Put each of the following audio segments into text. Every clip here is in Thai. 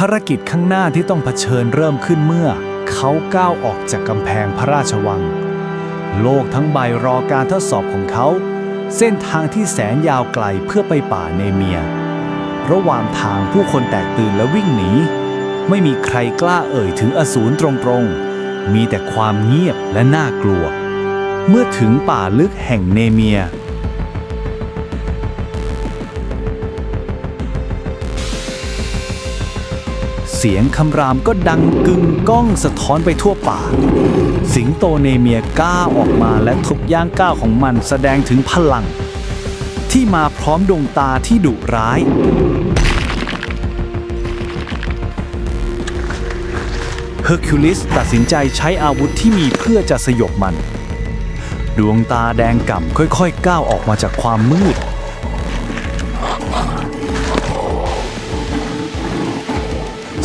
ภารกิจข้างหน้าที่ต้องเผชิญเริ่มขึ้นเมื่อ เขาก้าวออกจากกำแพงพระราชวัง โลกทั้งใบรอการทดสอบของเขา เส้นทางที่แสนยาวไกลเพื่อไปป่าเนเมีย ระหว่างทางผู้คนแตกตื่นและวิ่งหนี ไม่มีใครกล้าเอ่ยถึงอสูรตรงๆ มีแต่ความเงียบและน่ากลัว เมื่อถึงป่าลึกแห่งเนเมีย สียงคำรามก็ดังกึงก้องสะท้อนไปทั่วป่า สิงโตเนเมียก้าออกมาและทุกย่างก้าวของมันแสดงถึงพลัง ที่มาพร้อมดวงตาที่ดุร้าย เฮอร์คิวลิสตัดสินใจใช้อาวุธที่มีเพื่อจะสยบมัน ดวงตาแดงก่ำค่อยๆ ก้าวออกมาจากความมืด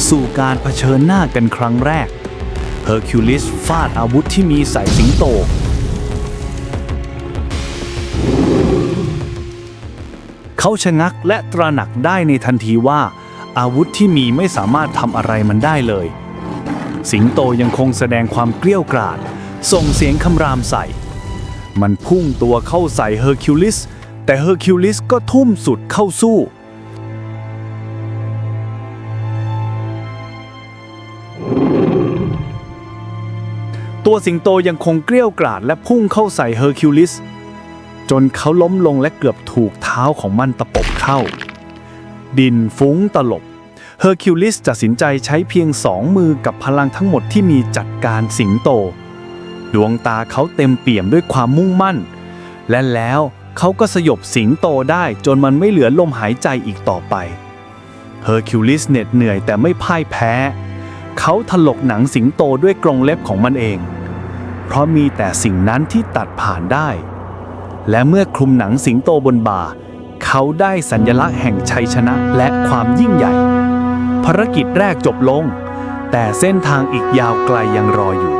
สู่การเผชิญหน้ากันครั้งแรก เฮอร์คิวลิสฟาดอาวุธที่มีใส่สิงโต เขาชะงักและตระหนักได้ในทันทีว่า อาวุธที่มีไม่สามารถทำอะไรมันได้เลย สิงโตยังคงแสดงความเกลี้ยวกราด ส่งเสียงคำรามใส่ มันพุ่งตัวเข้าใส่เฮอร์คิวลิสแต่เฮอร์คิวลิสก็ทุ่มสุดเข้าสู้ ตัวสิงโตยังคงเกลี้ยวกราดและพุ่งเข้าใส่เฮอร์คิวลิส จนเขาล้มลงและเกือบถูกเท้าของมันตะปบเข้า ดินฟุ้งตลบเฮอร์คิวลิสตัดสินใจใช้เพียงสองมือกับพลังทั้งหมดที่มีจัดการสิงโต ดวงตาเขาเต็มเปี่ยมด้วยความมุ่งมั่น และแล้วเขาก็สยบสิงโตได้จนมันไม่เหลือลมหายใจอีกต่อไปเฮอร์คิวลิสเหน็ดเหนื่อยแต่ไม่พ่ายแพ้ เขาถลกหนังสิงโตด้วยกรงเล็บของมันเอง เพราะมีแต่สิ่งนั้นที่ตัดผ่านได้ และเมื่อคลุมหนังสิงโตบนบ่า เขาได้สัญลักษณ์แห่งชัยชนะและความยิ่งใหญ่ ภารกิจแรกจบลง แต่เส้นทางอีกยาวไกลยังรออยู่